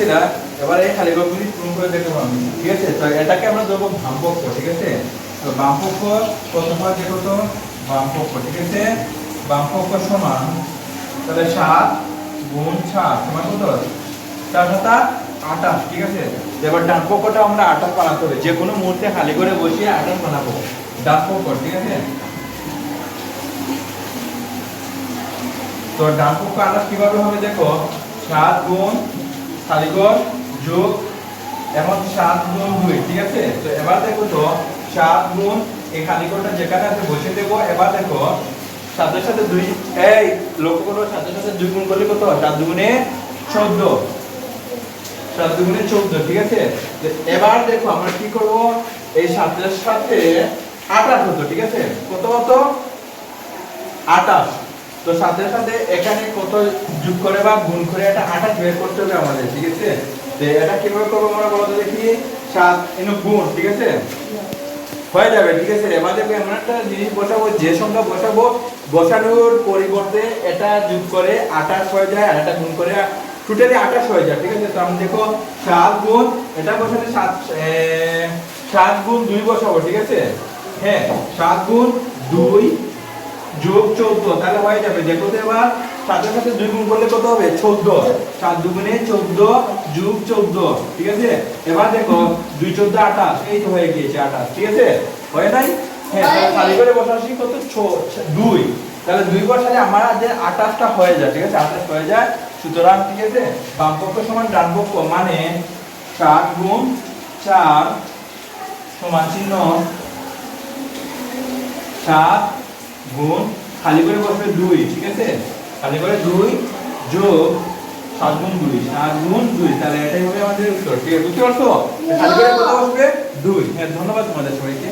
দিলা, এবার এই খালি পূরণ করে দেখতে পাবো ঠিক আছে? তো এটাকে আমরা ধরবো বাম পক্ষ ঠিক আছে? তো বাম পক্ষ প্রথমবার যে কত বাম পক্ষ ঠিক আছে? বাম পক্ষ সমান তাহলে সাত গুণ সাত, সমান কত? চার ঠিক আছে? এবার ডান পক্ষটা আমরা বানাতে হবে যে কোনো মুহূর্তে খালি করে বসিয়ে আঠাশ বানাবো। ডান পক্ষ, ঠিক আছে? তো ডান পক্ষ কীভাবে হবে দেখো? সাত গুণ খালিগড় যোগ এখন সাত গুণ দুই, ঠিক আছে? তো এবার দেখো তো, সাত গুণ এই খালিগড়টা যেখানে আছে বসে দেবো। এবার দেখো, সাতের সাথে দুই, এই লক্ষ্য করো, সাতের সাথে দুই গুণ করলে কত? সাত দুগুণে চোদ্দ। সাত দুগুণে চোদ্দ, ঠিক আছে? এবার দেখো আমরা কি করব? এই সাতের সাথে আঠাশ হতো ঠিক আছে? কত হতো আঠাশ। তো সাথে সাথে এখানে কত যোগ করে বা গুণ করে এটা আঠাশ বের করতে হবে আমাদের, ঠিক আছে? তো এটা কীভাবে করব আমরা বলো তো দেখি? সাত এনে গুণ, ঠিক আছে? হয়ে যাবে, ঠিক আছে? এবার এমন একটা জিনিস বসাবো, যে সংখ্যা বসাবো, বসানোর পরিবর্তে এটা যোগ করে আঠাশ হয়ে যায়, আর এটা গুণ করে টোটালি আঠাশ হয়ে যায়, ঠিক আছে? তো আমি দেখো, সাত গুণ, এটা বসালে সাত সাত গুণ দুই বসাবো, ঠিক আছে? হ্যাঁ সাত গুণ দুই যোগ চোদ্দ তাহলে হয়ে যাবে দেখো তো এবার সাতের সাথে দুই গুণ করলে কত হবে? চোদ্দ। সাত দুগুণে চোদ্দ যোগ চোদ্দ ঠিক আছে? এবার দেখো দুই চোদ্দ আঠাশ এই তো হয়ে গিয়েছে আঠাশ ঠিক আছে? হয়ে নাই? হ্যাঁ তাহলে খালি করে বসাচ্ছি কত? ছ- ছ- দুই। তাহলে দুই বসালে আমার যে আঠাশটা হয়ে যায় ঠিক আছে? আঠাশ হয়ে যায়। সুতরাং ঠিক আছে? সমান মানে সাত গুণ চার সমান চিহ্ন সাত গুণ খালি করে বসবে দুই ঠিক আছে? খালি করে দুই যোগ সাত গুণ দুই সাত গুণ দুই তাহলে এটাই হবে আমাদের উত্তর ঠিক আছে? বুঝতে পারছ? খালি করে কত বসবে? দুই। হ্যাঁ ধন্যবাদ তোমাদের সবাইকে।